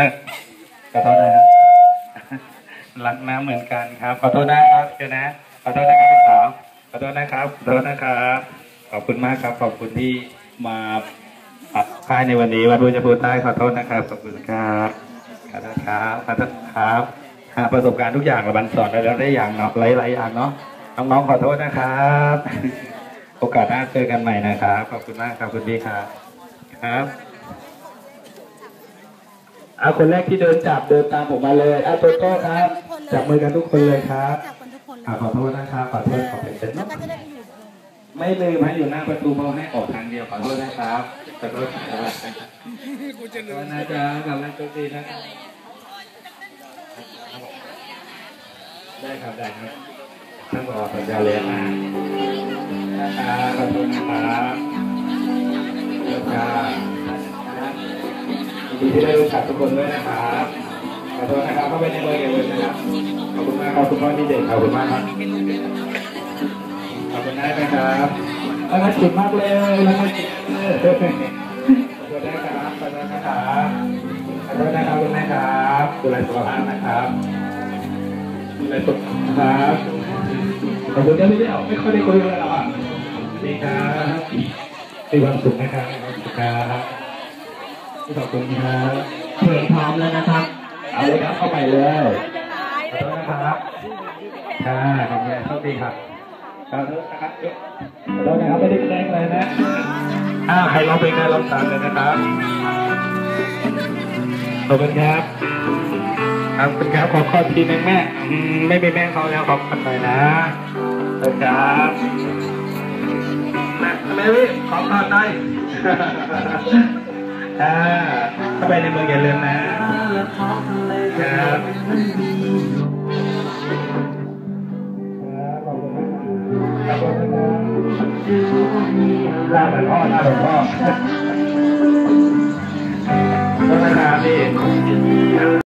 นะขอโทษนะครับรักน้ำเหมือนกันครับ ขอโทษนะครับเจ้านะ ขอโทษนะครับพี่สาวขอโทษนะครับขอโทษนะครับ ขอบคุณมากครับ ขอบคุณที่มาค่ายในวันนี้วัดบุญพูใต้ขอโทษนะครับ ขอบคุณครับขอโทษครับขอโทษครับหาประสบการณ์ทุกอย่างระบันสอนแล้วได้อย่างเนาะหลายๆอย่างเนาะน้องๆขอโทษนะครับ โอกาสหน้าเจอกันใหม่นะครับ ขอบคุณมากครับคุณพี่ครับ ครับ เอาคนแรกที่เดินจับเดินตามผมมาเลยอาโตโต้ครับ จับมือกันทุกคนเลยครับจับกันทุกคนเลอ่ายขอโทษนะครับขอโทษขอเป็นเป็นแล้วก็จะได้ไปอยู่ไม่ลืมให้อยู่หน้าประตูเพราะให้ออกทางเดียวขอโทษนะครับขอโทษครับขอโทษนะจ๊ะกลับมาโชคดีนะครับได้ครับได้ครับท่านรอสัญญาเลยนะนะครับขอบคุณนะครับขอบคุณครับยิน ดีที่ได้รู้จักทุกคนด้วยนะครับขอโทษนะครับเข้าไปในเบอร์อย่าลืมนะครับ ขอบคุณมากครับคุณพ่อที่เด็กขอบคุณมากครับ ขอบคุณได้ไหมครับแล้วก็จิบมากเลยแล้วก็จิบเลยขอบคุณได้ครับขอบคุณนะครับขอบคุณนะครับคุณแม่ครับดูแลสุขภาพนะครับดูแลสุขภาพครับขอบคุณที่ไม่ได้ออกไม่ค่อยได้คุยกันแล้วอะดีครับมีความสุขนะครับมีความสุขครับ ขอบคุณครับเพลงพร้อมแล้วนะครับ เอาเลยครับเข้าไปเลยขอโทษนะครับค่ะขอบคุณโชคดีครับขอโทษนะครับขอโทษนะครับไม่ได้แจ้งเลยนะอ้าวใครร้องเพลงได้ร้องตามเลยนะครับขอบคุณครับขอบคุณครับขอข้อทีนึงแม่อืมไม่มีแม่เขาแล้วขอบคุณหน่อยนะขอบคุณครับแม่แม่วิขอขอหน่อย ถ้าเข้าไปในเมืองอย่าลืมนะครับขอบคุณนะครับขอบคุณนะครับลาเหมือนพ่อลาเหมือนพ่อ